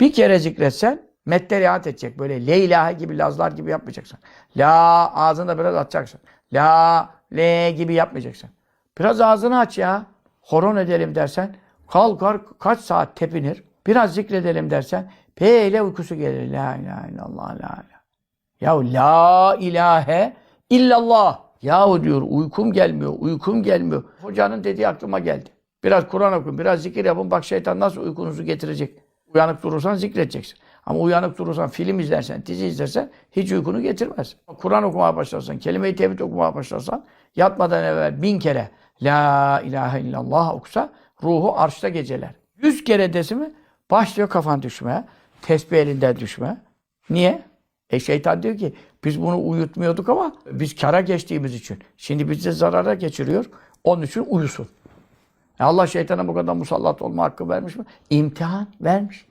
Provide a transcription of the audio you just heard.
Bir kere zikretsen medde riayet edecek. Böyle le ilahe gibi lazlar gibi yapmayacaksın. La ağzında biraz açacaksın. La le gibi yapmayacaksın. Biraz ağzını aç ya. Horon edelim dersen kalkar kaç saat tepinir. Biraz zikredelim dersen peyle uykusu gelir. La ilahe illallah la ilahe. Ya la ilahe illallah. Yahu diyor uykum gelmiyor, uykum gelmiyor. Hocanın dediği aklıma geldi. Biraz Kur'an okuyun, biraz zikir yapın. Bak şeytan nasıl uykunuzu getirecek. Uyanık durursan zikredeceksin. Ama uyanık durursan, film izlersen, dizi izlersen hiç uykunu getirmez. Kur'an okumaya başlarsan, kelime-i tevhid okumaya başlarsan yatmadan evvel bin kere La ilahe illallah okusa ruhu arşta geceler. Yüz kere desi mi başlıyor kafan düşmeye, tesbih elinden düşme. Niye? E şeytan diyor ki biz bunu uyutmuyorduk ama biz kara geçtiğimiz için. Şimdi bizi zarara geçiriyor. Onun için uyusun. E Allah şeytana bu kadar musallat olma hakkı vermiş mi? İmtihan vermiş.